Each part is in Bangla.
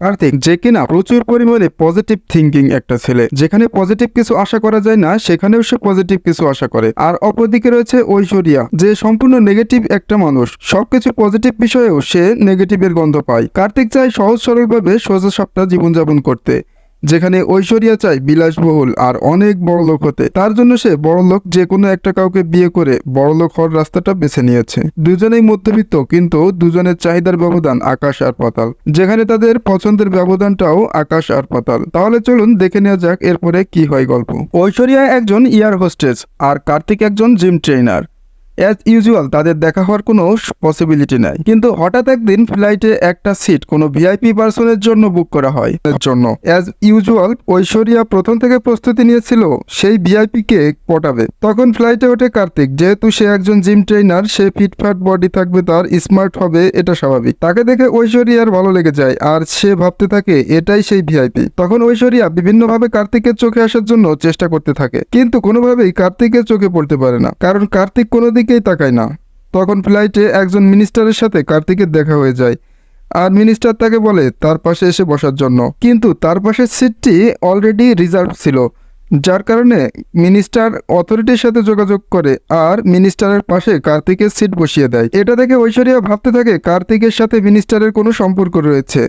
কার্তিক, যে কিনা প্রচুর পরিমাণে পজিটিভ থিঙ্কিং একটা ছেলে। যেখানে পজিটিভ কিছু আশা করা যায় না, সেখানেও সে পজিটিভ কিছু আশা করে। আর অপরদিকে রয়েছে ঐশ্বরিয়া, যে সম্পূর্ণ নেগেটিভ একটা মানুষ। সবকিছু পজিটিভ বিষয়েও সে নেগেটিভের গন্ধ পায়। কার্তিক চায় সহজ সরলভাবে সোজা সাপটা জীবনযাপন করতে। যেখানে ঐশ্বরিয়া চায় বিলাসবহুল আর অনেক বড় লোক হতে। তার জন্য সে বড় লোক যে কোনো একটা কাউকে বিয়ে করে বড় লোক হওয়ার রাস্তাটা বেছে নিয়েছে। দুজনেই মধ্যবিত্ত, কিন্তু দুজনের চাহিদার ব্যবধান আকাশ আর পাতাল। যেখানে তাদের পছন্দের ব্যবধানটাও আকাশ আর পাতাল। তাহলে চলুন দেখে নেওয়া যাক এরপরে কি হয় গল্প। ঐশ্বরিয়া একজন ইয়ার হোস্টেস আর কার্তিক একজন জিম ট্রেনার অ্যাজ ইউজুয়াল তাদের দেখা হওয়ার কোনো পসিবিলিটি নাই। কিন্তু হঠাৎ একদিন ফ্লাইটে একটা সিট কোনো ভিআইপি পার্সনের জন্য বুক করা হয়। এর জন্য। অ্যাজ ইউজুয়াল ঐশ্বরিয়া প্রথম থেকে প্রস্তুতি নিয়েছিল, সেই ভিআইপি কে পটাবে। তখন ফ্লাইটে ওঠে কার্তিক। যেহেতু সে একজন জিম ট্রেনার সে ফিটফাট বডি থাকবে, তার স্মার্ট হবে, এটা স্বাভাবিক। তাকে দেখে ঐশ্বরিয়ার ভালো লেগে যায়, আর সে ভাবতে থাকে, এটাই সেই ভিআইপি তখন ঐশ্বরিয়া বিভিন্নভাবে কার্তিকের চোখে আসার জন্য চেষ্টা করতে থাকে। কিন্তু কোনোভাবেই কার্তিকের চোখে পড়তে পারে না। কারণ কার্তিক কোনো দিকেই তাকায় না। তখন ফ্লাইটে একজন মিনিস্টারের সাথে কার্তিকের দেখা হয়ে যায়। আর মিনিস্টার তাকে বলে, তার পাশে এসে বসার জন্য। কিন্তু তার পাশের সিটটি অলরেডি রিজার্ভ ছিল, যার কারণে মিনিস্টার অথরিটির সাথে যোগাযোগ করে আর মিনিস্টারের পাশে কার্তিকের সিট বসিয়ে দেয়। এটা দেখে ঐশ্বরিয়া ভাবতে থাকে, কার্তিকের সাথে মিনিস্টারের কোনো সম্পর্ক রয়েছে।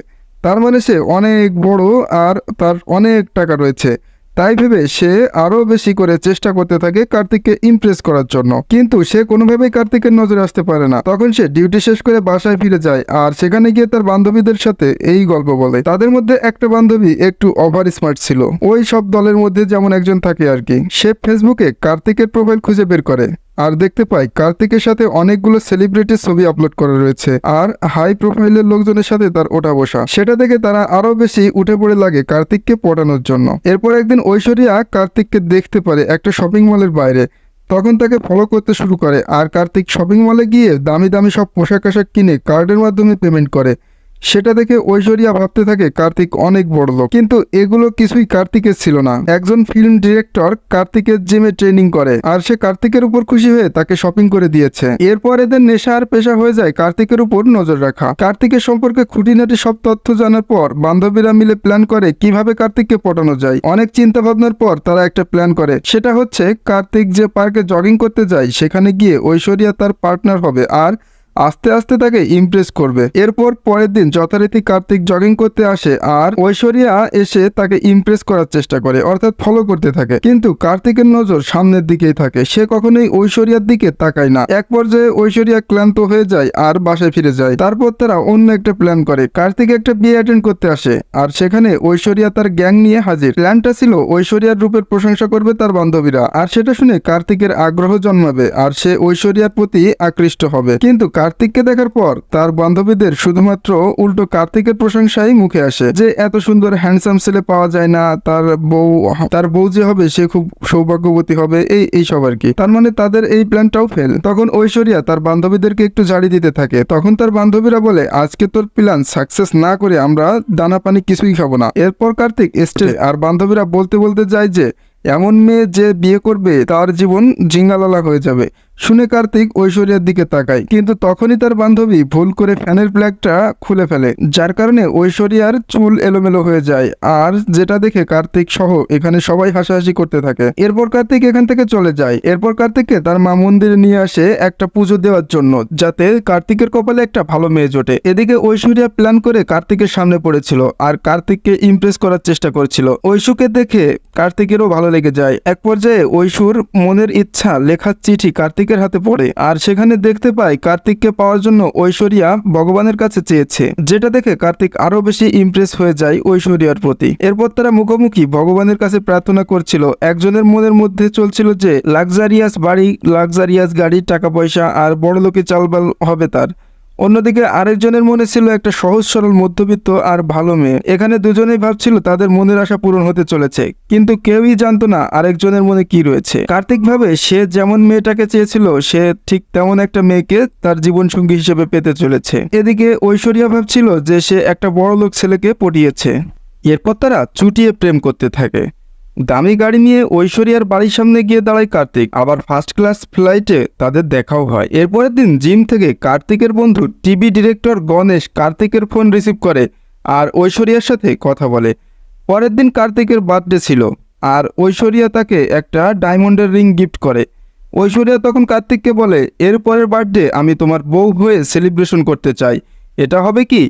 তার মানে সে অনেক বড় আর তার অনেক টাকা রয়েছে। তাই ভেবে সে আরও বেশি করে চেষ্টা করতে থাকে কার্তিককে ইমপ্রেস করার জন্য। কিন্তু সে কোনোভাবেই কার্তিকের নজরে আসতে পারে না। তখন সে ডিউটি শেষ করে বাসায় ফিরে যায় আর সেখানে গিয়ে তার বান্ধবীদের সাথে এই গল্প বলে। তাদের মধ্যে একটা বান্ধবী একটু ওভার স্মার্ট ছিল। ওই সব দলের মধ্যে যেমন একজন থাকে আর কি। সে ফেসবুকে কার্তিকের প্রোফাইল খুঁজে বের করে। আর দেখতে পাই, কার্তিকের সাথে অনেকগুলো সেলিব্রিটির ছবি আপলোড করা রয়েছে, আর হাই প্রোফাইলের লোকজনের সাথে তার ওঠা বসা। সেটা দেখে তারা আরও বেশি উঠে পড়ে লাগে কার্তিককে পটানোর জন্য। এরপর একদিন ঐশ্বরিয়া কার্তিককে দেখতে পারে একটা শপিং মলের বাইরে। তখন তাকে ফলো করতে শুরু করে, আর কার্তিক শপিং মলে গিয়ে দামি দামি সব পোশাক আশাক কিনে কার্ডের মাধ্যমে পেমেন্ট করে। সেটা দেখে ঐশ্বরিয়া ভাবতে থাকে, কার্তিক অনেক বড় লোক। কিন্তু এগুলো কিছুই কার্তিকের ছিল না। একজন ফিল্ম ডিরেক্টর কার্তিকের জিমে ট্রেনিং করে, আর সে কার্তিকের উপর খুশি হয়ে তাকে শপিং করে দিয়েছে। এরপর এদের নেশা আর পেশা হয়ে যায় কার্তিকের উপর নজর রাখা। কার্তিকের সম্পর্কে খুঁটিনাটি সব তথ্য জানার পর বান্ধবীরা মিলে প্ল্যান করে কীভাবে কার্তিককে পটানো যায়। অনেক চিন্তা ভাবনার পর তারা একটা প্ল্যান করে। সেটা হচ্ছে, কার্তিক যে পার্কে জগিং করতে যায়, সেখানে গিয়ে ঐশ্বরিয়া তার পার্টনার হবে, আর আস্তে আস্তে তাকে ইমপ্রেস করবে। এরপর পরের দিন যথারীতি কার্তিক জগিং করতে আসে আর ঐশ্বরিয়া এসে তাকে ইমপ্রেস করার চেষ্টা করে, অর্থাৎ ফলো করতে থাকে। কিন্তু কার্তিকের নজর সামনের দিকেই থাকে। সে কখনোই ঐশ্বরিয়ার দিকে তাকায় না। এক পর্যায়ে ঐশ্বরিয়া ক্লান্ত হয়ে যায় আর বাসায় ফিরে যায়। তারপর তারা অন্য একটা প্ল্যান করে। কার্তিক একটা বিয়ে অ্যাটেন্ড করতে আসে আর সেখানে ঐশ্বরিয়া তার গ্যাং নিয়ে হাজির। প্ল্যানটা ছিল ঐশ্বরিয়ার রূপের প্রশংসা করবে তার বান্ধবীরা। আর সেটা শুনে কার্তিকের আগ্রহ জন্মাবে আর সে ঐশ্বরিয়ার প্রতি আকৃষ্ট হবে। কিন্তু কার্তিককে দেখার পর তার বান্ধবীদের শুধুমাত্র উল্টো কার্তিকের প্রশংসাই মুখে আসে যে এত সুন্দর হ্যান্ডসাম ছেলে পাওয়া যায় না তার বউ তার বউ যে হবে সে খুব সৌভাগ্যবতী হবে এই এই সব আর কি। তার মানে তাদের এই প্ল্যানটাও ফেল তখন ঐশ্বরিয়া তার বান্ধবীদেরকে একটু জাড়ি দিতে থাকে। তখন তার বান্ধবীরা বলে আজকে তোর প্ল্যান সাকসেস না করে আমরা দানা পানি কিছুই খাব না। এরপর কার্তিক স্টেজ আর বান্ধবীরা বলতে বলতে যায় যে এমন মেয়ে যে বিয়ে করবে তার জীবন জিঙ্গালালা হয়ে যাবে। শুনে কার্তিক ঐশ্বরিয়ার দিকে তাকায়, কিন্তু তখনই তার বান্ধবী ভুল করে ফ্যানের প্লাগটা খুলে ফেলে, যার কারণে ঐশ্বরিয়ার চুল এলোমেলো হয়ে যায়। আর যেটা দেখে কার্তিক সহ এখানে সবাই হাসাহাসি করতে থাকে। এরপর কার্তিক এখান থেকে চলে যায়। এরপর কার্তিককে তার মা মন্দিরে নিয়ে আসে একটা পুজো দেওয়ার জন্য, যাতে কার্তিকের কপালে একটা ভালো মেয়ে জোটে। এদিকে ঐশ্বরিয়া প্ল্যান করে কার্তিকের সামনে পড়েছিল, আর কার্তিককে ইমপ্রেস করার চেষ্টা করছিল। ঐশুকে দেখে কার্তিকেরও ভালো লেগে যায়। এক পর্যায়ে ঐশুর মনের ইচ্ছা লেখার চিঠি কার্তিকের হাতে পড়ে, আর সেখানে দেখতে পায় কার্তিককে পাওয়ার জন্য ঐশ্বরিয়া ভগবানের কাছে চেয়েছে। যেটা দেখে কার্তিক আরও বেশি ইমপ্রেস হয়ে যায় ঐশ্বরিয়ার প্রতি। এরপর তারা মুখোমুখি ভগবানের কাছে প্রার্থনা করছিল। একজনের মনের মধ্যে চলছিল যে, লাক্সারিয়াস বাড়ি, লাক্সারিয়াস গাড়ি, টাকা পয়সা, আর বড় লোকে চালবাল হবে তার। অন্যদিকে আরেকজনের মনে ছিল একটা সহজ, সরল, মধ্যবিত্ত আর ভালো মেয়ে। এখানে দুজনেই ভাবছিল তাদের মনের আশা পূরণ হতে চলেছে, কিন্তু কেউই জানতো না আরেকজনের মনে কি রয়েছে। কার্তিক ভাবে সে যেমন মেয়েটাকে চেয়েছিল, সে ঠিক তেমন একটা মেয়েকে তার জীবন সঙ্গী হিসেবে পেতে চলেছে। এদিকে ঐশ্বরিয়া ভাবছিল যে সে একটা বড় লোক ছেলেকে পটিয়েছে। এরপর তারা চুটিয়ে প্রেম করতে থাকে। দামি গাড়ি নিয়ে ঐশ্বরিয়ার বাড়ির সামনে গিয়ে দাঁড়ায় কার্তিক। আবার ফার্স্ট ক্লাস ফ্লাইটে তাদের দেখাও হয়। এরপরের দিন জিম থেকে কার্তিকের বন্ধু টিভি ডিরেক্টর গণেশ কার্তিকের ফোন রিসিভ করে আর ঐশ্বরিয়ার সাথে কথা বলে। পরের দিন কার্তিকের বার্থডে ছিল আর ঐশ্বরিয়া তাকে একটা ডায়মন্ডের রিং গিফট করে। ঐশ্বরিয়া তখন কার্তিককে বলে এরপরের বার্থডে আমি তোমার বউ হয়ে সেলিব্রেশন করতে চাই। এটা হবে কি?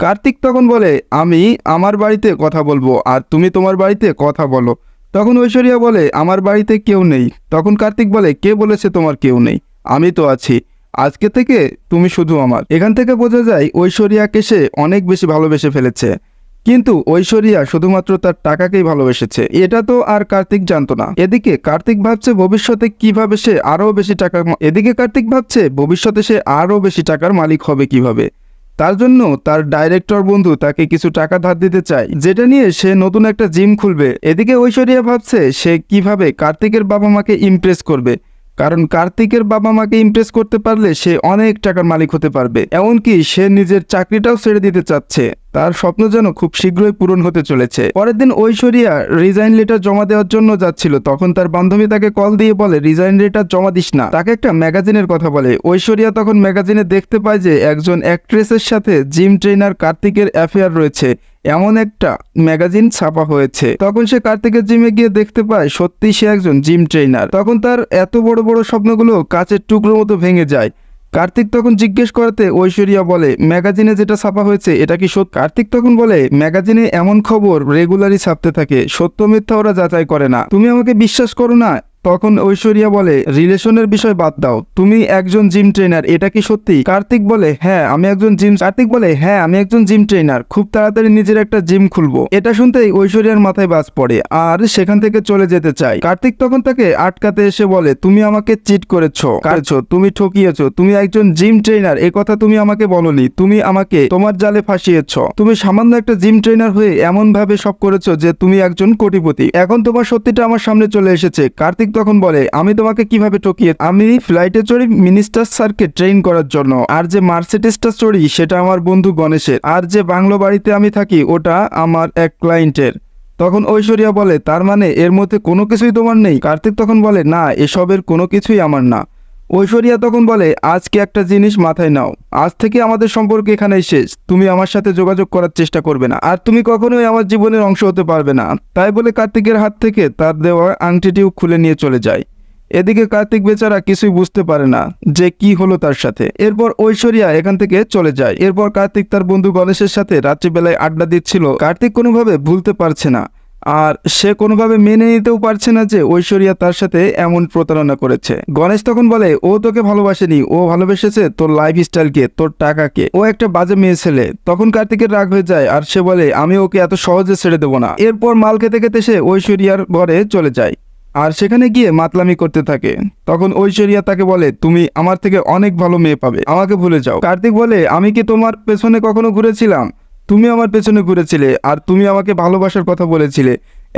কার্তিক তখন বলে, আমি আমার বাড়িতে কথা বলব আর তুমি তোমার বাড়িতে কথা বলো। তখন ঐশ্বরিয়া বলে, আমার বাড়িতে কেউ নেই। তখন কার্তিক বলে, কে বলেছে তোমার কেউ নেই? আমি তো আছি। আজকে থেকে তুমি শুধু আমার। এখান থেকে বোঝা যায়, ঐশ্বরিয়াকে সে অনেক বেশি ভালোবেসে ফেলেছে। কিন্তু ঐশ্বরিয়া শুধুমাত্র তার টাকাকেই ভালোবেসেছে। এটা তো আর কার্তিক জানতো না। এদিকে কার্তিক ভাবছে ভবিষ্যতে কীভাবে সে আরও বেশি টাকা এদিকে কার্তিক ভাবছে ভবিষ্যতে সে আরও বেশি টাকার মালিক হবে কীভাবে? তার জন্য তার ডাইরেক্টর বন্ধু তাকে কিছু টাকা ধার দিতে চায়, যেটা নিয়ে সে নতুন একটা জিম খুলবে। এদিকে ঐশ্বরিয়া ভাবছে সে কীভাবে কার্তিকের বাবা মাকে ইমপ্রেস করবে, কারণ কার্তিকের বাবা মাকে ইমপ্রেস করতে পারলে সে অনেক টাকার মালিক হতে পারবে। এমনকি সে নিজের চাকরিটাও ছেড়ে দিতে চাচ্ছে। তার স্বপ্ন যেন খুব শীঘ্রই পূরণ হতে চলেছে। পরের দিন ঐশ্বরিয়া রিজাইন লেটার জমা দেওয়ার জন্য যাচ্ছিল। তখন তার বান্ধবী তাকে কল দিয়ে বলে রিজাইন লেটার জমা দিস না। তাকে একটা ম্যাগাজিনের কথা বলে। ঐশ্বরিয়া তখন ম্যাগাজিনে দেখতে পায় যে একজন অ্যাক্ট্রেসের সাথে জিম ট্রেনার কার্তিকের অ্যাফেয়ার রয়েছে। এমন একটা ম্যাগাজিন ছাপা হয়েছে। তখন সে কার্তিকের জিমে গিয়ে দেখতে পায় সত্যি সে একজন জিম ট্রেনার তখন তার এত বড় বড় স্বপ্নগুলো কাচের টুকরোর মতো ভেঙে যায়। কার্তিক তখন জিজ্ঞেস করাতে ঐশ্বরিয়া বলে, ম্যাগাজিনে যেটা ছাপা হয়েছে, এটা কি সত্য? কার্তিক তখন বলে, ম্যাগাজিনে এমন খবর রেগুলারই ছাপতে থাকে, সত্য মিথ্যা ওরা যাচাই করে না। তুমি আমাকে বিশ্বাস করো না তখন ঐশ্বরিয়া বলে, রিলেশনের বিষয় বাদ দাও। তুমি একজন জিম ট্রেনার এটা কি সত্যি? কার্তিক বলে হ্যাঁ আমি একজন জিম কার্তিক বলে হ্যাঁ আমি একজন জিম ট্রেনার খুব তাড়াতাড়ি নিজের একটা জিম খুলবো। এটা শুনতেই ঐশ্বরিয়ার মাথায় বাজ পড়ে, আর সেখান থেকে চলে যেতে চাই। কার্তিক তখন তাকে আটকাতে এসে বলে, তুমি আমাকে চিট করেছ। কারছো? তুমি ঠকিয়েছো? তুমি একজন জিম ট্রেনার এ কথা তুমি আমাকে বলনি। তুমি আমাকে তোমার জালে ফাঁসিয়েছ। তুমি সামান্য একটা জিম ট্রেনার হয়ে এমন ভাবে সব করেছ যে তুমি একজন কোটিপতি। এখন তোমার সত্যিটা আমার সামনে চলে এসেছে। কার্তিক তখন বলে, আমি তোমাকে কীভাবে ঠকিয়ে আমি ফ্লাইটে চড়ি মিনিস্টার স্যারকে ট্রেন করার জন্য। আর যে মার্সিডিসটা চড়ি, সেটা আমার বন্ধু গণেশের। আর যে বাংলো বাড়িতে আমি থাকি, ওটা আমার এক ক্লায়েন্টের তখন ঐশ্বরিয়া বলে, তার মানে এর মধ্যে কোনো কিছুই তোমার নেই? কার্তিক তখন বলে, না, এসবের কোনো কিছুই আমার না। ঐশ্বরিয়া তখন বলে, আজকে একটা জিনিস মাথায় নাও। আজ থেকে আমাদের সম্পর্ক এখানেই শেষ। তুমি আমার সাথে যোগাযোগ করার চেষ্টা করবে না। আর তুমি কখনোই আমার জীবনের অংশ হতে পারবে না। তাই বলে কার্তিকের হাত থেকে তার দেওয়া আংটিটিও খুলে নিয়ে চলে যায়। এদিকে কার্তিক বেচারা কিছুই বুঝতে পারে না যে কি হলো তার সাথে। এরপর ঐশ্বরিয়া এখান থেকে চলে যায়। এরপর কার্তিক তার বন্ধু গণেশের সাথে রাত্রিবেলায় আড্ডা দিচ্ছিল। কার্তিক কোনোভাবে ভুলতে পারছে না। আর সে কোনোভাবে মেনে নিতেও পারছে না যে ঐশ্বরিয়া তার সাথে এমন প্রতারণা করেছে। গণেশ তখন বলে, ও তোকে ভালোবাসেনি, ও ভালোবেসেছে তোর লাইফ স্টাইলকে তোর টাকাকে। ও একটা বাজে মেয়ে ছেলে। তখন কার্তিকের রাগ হয়ে যায় আর সে বলে, আমি ওকে এত সহজে ছেড়ে দেবো না। এরপর মাল খেতে খেতে সে ঐশ্বরিয়ার ঘরে চলে যায় আর সেখানে গিয়ে মাতলামি করতে থাকে। তখন ঐশ্বরিয়া তাকে বলে, তুমি আমার থেকে অনেক ভালো মেয়ে পাবে, আমাকে ভুলে যাও। কার্তিক বলে, আমি কি তোমার পেছনে কখনো ঘুরেছিলাম? তুমি আমার পেছনে ঘুরেছিলে আর তুমি আমাকে ভালোবাসার কথা বলেছিলে।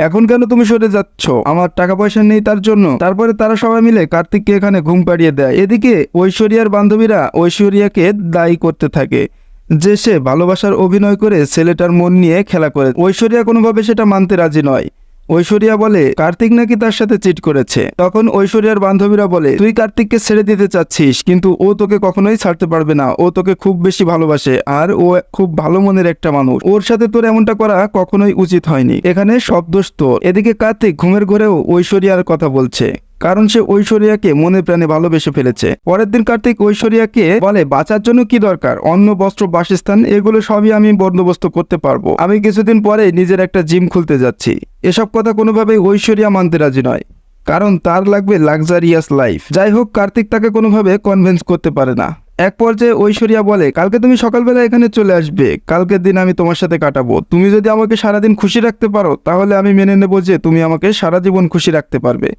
এখন কেন তুমি সরে যাচ্ছ? আমার টাকা পয়সা নেই তার জন্য। তারপরে তারা সবাই মিলে কার্তিককে এখানে ঘুম পাড়িয়ে দেয়। এদিকে ঐশ্বরিয়ার বান্ধবীরা ঐশ্বরিয়াকে দায়ী করতে থাকে, যে সে ভালোবাসার অভিনয় করে ছেলেটার মন নিয়ে খেলা করে। ঐশ্বরিয়া কোনোভাবে সেটা মানতে রাজি নয়। ঐশ্বরিয়া বলে, কার্তিক নাকি তার সাথে চিট করেছে। তখন ঐশ্বরিয়ার বান্ধবীরা বলে, তুই কার্তিককে ছেড়ে দিতে চাচ্ছিস, কিন্তু ও তোকে কখনোই ছাড়তে পারবে না। ও তোকে খুব বেশি ভালোবাসে, আর ও খুব ভালো মনের একটা মানুষ। ওর সাথে তোর এমনটা করা কখনোই উচিত হয়নি। এখানে সব দোষ তোর। এদিকে কার্তিক ঘুমের ঘরেও ঐশ্বরিয়ার কথা বলছে। কারণ সে ঐশ্বরিয়াকে মনে প্রাণে ভালোবেসে ফেলেছে। পরের দিন কার্তিক ঐশ্বরিয়াকে বলে, বাঁচার জন্য কি দরকার? অন্ন, বস্ত্র, বাসস্থান, এগুলো সবই আমি বন্দোবস্ত করতে পারব। আমি কিছুদিন পরে নিজের একটা জিম খুলতে যাচ্ছি। এসব কথা কোনোভাবেই ঐশ্বরিয়া মানতে রাজি নয়, কারণ তার লাগবে লাক্সারিয়াস লাইফ। যাই হোক, কার্তিক তাকে কোনোভাবে কনভিন্স করতে পারে না। এক পর্যায়ে ঐশ্বরিয়া বলে, কালকে তুমি সকালবেলা এখানে চলে আসবে। কালকের দিন আমি তোমার সাথে কাটাবো। তুমি যদি আমাকে সারাদিন খুশি রাখতে পারো, তাহলে আমি মেনে নেব যে তুমি আমাকে সারা জীবন খুশি রাখতে পারবে।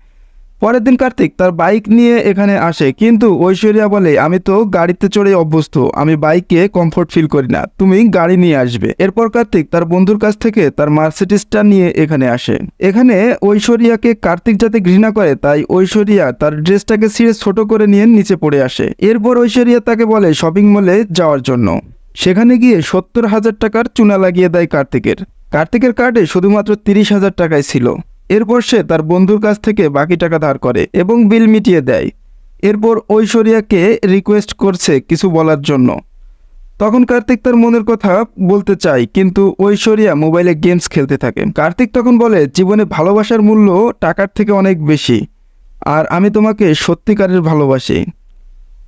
পরের দিন কার্তিক তার বাইক নিয়ে এখানে আসে। কিন্তু ঐশ্বরিয়া বলে, আমি তো গাড়িতে চড়ে অভ্যস্ত। আমি বাইকে কমফোর্ট ফিল করি না। তুমি গাড়ি নিয়ে আসবে। এরপর কার্তিক তার বন্ধুর কাছ থেকে তার মার্সিডিসটা নিয়ে এখানে আসে। এখানে ঐশ্বরিয়াকে কার্তিক যাতে ঘৃণা করে, তাই ঐশ্বরিয়া তার ড্রেসটাকে ছিঁড়ে ছোট করে নিয়ে নিচে পড়ে আসে। এরপর ঐশ্বরিয়া তাকে বলে শপিং মলে যাওয়ার জন্য। সেখানে গিয়ে সত্তর হাজার টাকার চুনা লাগিয়ে দেয় কার্তিকের। কার্তিকের কার্ডে শুধুমাত্র তিরিশ হাজার টাকায় ছিল। এরপর সে তার বন্ধুর কাছ থেকে বাকি টাকা ধার করে এবং বিল মিটিয়ে দেয়। এরপর ঐশ্বরিয়াকে রিকোয়েস্ট করছে কিছু বলার জন্য। তখন কার্তিক তার মনের কথা বলতে চায়, কিন্তু ঐশ্বরিয়া মোবাইলে গেমস খেলতে থাকে। কার্তিক তখন বলে, জীবনে ভালোবাসার মূল্য টাকার থেকে অনেক বেশি, আর আমি তোমাকে সত্যিকারের ভালোবাসি।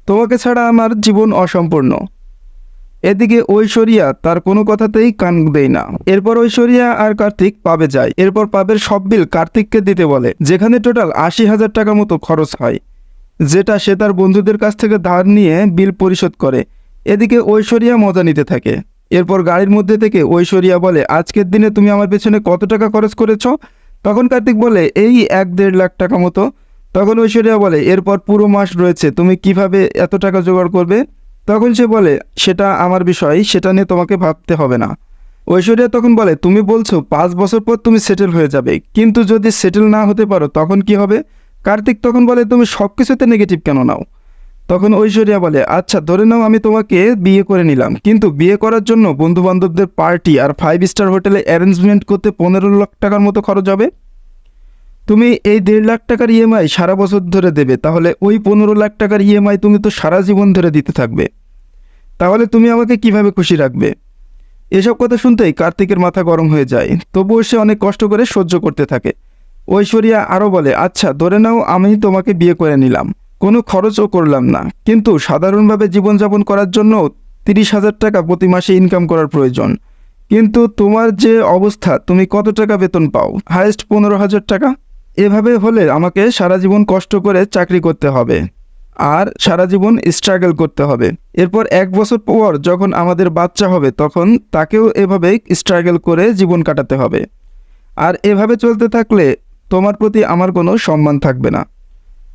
তোমাকে ছাড়া আমার জীবন অসম্পূর্ণ। এদিকে ঐশ্বরিয়া তার কোনো কথাতেই কান দেয় না। এরপর ঐশ্বরিয়া আর কার্তিক পাবে যায়। এরপর পাবের সব বিল কার্তিককে দিতে বলে, যেখানে টোটাল আশি হাজার টাকা মতো খরচ হয়, যেটা সে তার বন্ধুদের কাছ থেকে ধার নিয়ে বিল পরিশোধ করে। এদিকে ঐশ্বরিয়া মজা নিতে থাকে। এরপর গাড়ির মধ্যে থেকে ঐশ্বরিয়া বলে, আজকের দিনে তুমি আমার পেছনে কত টাকা খরচ করেছ? তখন কার্তিক বলে, এই এক দেড় লাখ টাকা মতো। তখন ঐশ্বরিয়া বলে, এরপর পুরো মাস রয়েছে, তুমি কীভাবে এত টাকা জোগাড় করবে? তখন সে বলে, সেটা আমার বিষয়, সেটা নিয়ে তোমাকে ভাবতে হবে না। ঐশ্বরিয়া তখন বলে, তুমি বলছো, পাঁচ বছর পর তুমি সেটেল হয়ে যাবে। কিন্তু যদি সেটেল না হতে পারো, তখন কি হবে? কার্তিক তখন বলে, তুমি সব কিছুতে নেগেটিভ কেন নাও? তখন ঐশ্বরিয়া বলে আচ্ছা ধরে নাও আমি তোমাকে বিয়ে করে নিলাম। কিন্তু বিয়ে করার জন্য বন্ধু বান্ধবদের পার্টি আর ফাইভ স্টার হোটেলে অ্যারেঞ্জমেন্ট করতে পনেরো লাখ টাকার মতো খরচ হবে? তুমি এই দেড় লাখ টাকার ইএমআই সারা বছর ধরে দেবে, তাহলে ওই পনেরো লাখ টাকার ইএমআই তুমি তো সারা জীবন ধরে দিতে থাকবে। তাহলে তুমি আমাকে কীভাবে খুশি রাখবে? এসব কথা শুনতেই কার্তিকের মাথা গরম হয়ে যায়, তবুও সে অনেক কষ্ট করে সহ্য করতে থাকে। ঐশ্বরিয়া আরও বলে আচ্ছা ধরে নাও আমি তোমাকে বিয়ে করে নিলাম। কোনো খরচও করলাম না। কিন্তু সাধারণভাবে জীবনযাপন করার জন্য তিরিশ হাজার টাকা প্রতি মাসে ইনকাম করার প্রয়োজন। কিন্তু তোমার যে অবস্থা, তুমি কত টাকা বেতন পাও? হায়েস্ট পনেরো হাজার টাকা? এভাবে হলে আমাকে সারা জীবন কষ্ট করে চাকরি করতে হবে আর সারা জীবন স্ট্রাগল করতে হবে। এরপর এক বছর পর যখন আমাদের বাচ্চা হবে, তখন তাকেও এভাবে স্ট্রাগল করে জীবন কাটাতে হবে। আর এভাবে চলতে থাকলে তোমার প্রতি আমার কোনো সম্মান থাকবে না।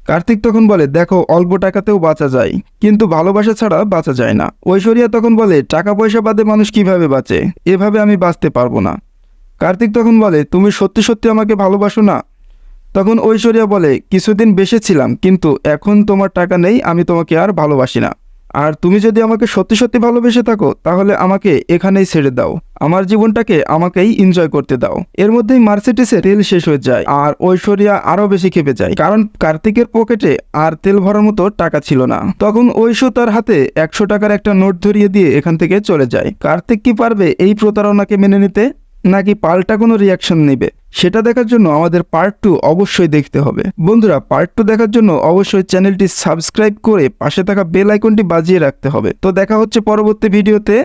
কার্তিক তখন বলে, দেখো, অল্প টাকাতেও বাঁচা যায়, কিন্তু ভালোবাসা ছাড়া বাঁচা যায় না। ঐশ্বরিয়া তখন বলে, টাকা পয়সা বাদে মানুষ কীভাবে বাঁচে? এভাবে আমি বাঁচতে পারব না। কার্তিক তখন বলে, তুমি সত্যি সত্যি আমাকে ভালোবাসো না তখন ঐশ্বরিয়া বলে, কিছুদিন বেসেছিলাম কিন্তু এখন তোমার টাকা নেই, আমি তোমাকে আর ভালোবাসি না। আর তুমি যদি আমাকে সত্যি সত্যি ভালোবেসে থাকো, তাহলে আমাকে এখানেই ছেড়ে দাও। আমার জীবনটাকে আমাকেই এনজয় করতে দাও। এর মধ্যেই মার্সিডিসে তেল শেষ হয়ে যায়, আর ঐশ্বরিয়া আরও বেশি খেপে যায়, কারণ কার্তিকের পকেটে আর তেল ভরার মতো টাকা ছিল না। তখন ঐশ্ব তার হাতে একশো টাকার একটা নোট ধরিয়ে দিয়ে এখান থেকে চলে যায়। কার্তিক কি পারবে এই প্রতারণাকে মেনে নিতে? নাকি পাল্টা কোনো রিয়াকশন নেবে? সেটা দেখার জন্য আমাদের পার্ট টু অবশ্যই দেখতে হবে। বন্ধুরা পার্ট টু দেখার জন্য অবশ্যই চ্যানেলটি সাবস্ক্রাইব করে পাশে থাকা বেল আইকনটি বাজিয়ে রাখতে হবে। তো দেখা হচ্ছে পরবর্তী ভিডিওতে